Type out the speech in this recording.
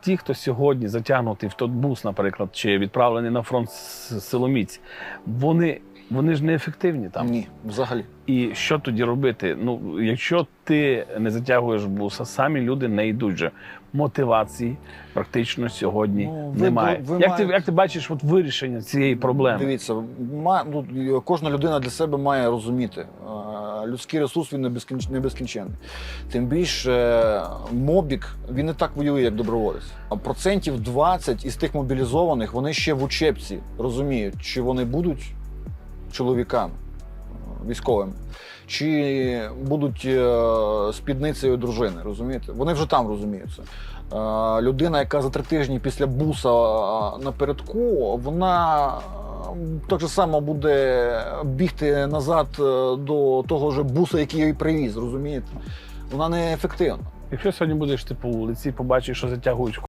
Ті, хто сьогодні затягнутий в той бус, наприклад, чи відправлений на фронт силоміць, вони, вони ж неефективні там. Ні, взагалі. І що тоді робити? Ну, якщо ти не затягуєш буса, самі люди не йдуть же. Мотивації практично сьогодні Ну, ви- немає. ви як, ти, як ти бачиш от вирішення цієї проблеми? Дивіться, ма, ну, кожна людина для себе має розуміти. Людський ресурс він не безкінч, не безкінченний. Тим більше е, мобік він не так воює, як доброволець. А процентів 20 із тих мобілізованих вони ще в учебці розуміють, чи вони будуть чоловіками е, військовими, чи будуть е, спідницею дружини. Розумієте? Вони вже там розуміють це. Е, людина, яка за три тижні після буса напередку, вона так же само буде бігти назад е, до того ж буса, який її привіз, розумієте? Вона не ефективна. Якщо сьогодні будеш ти по вулиці, побачиш, що затягують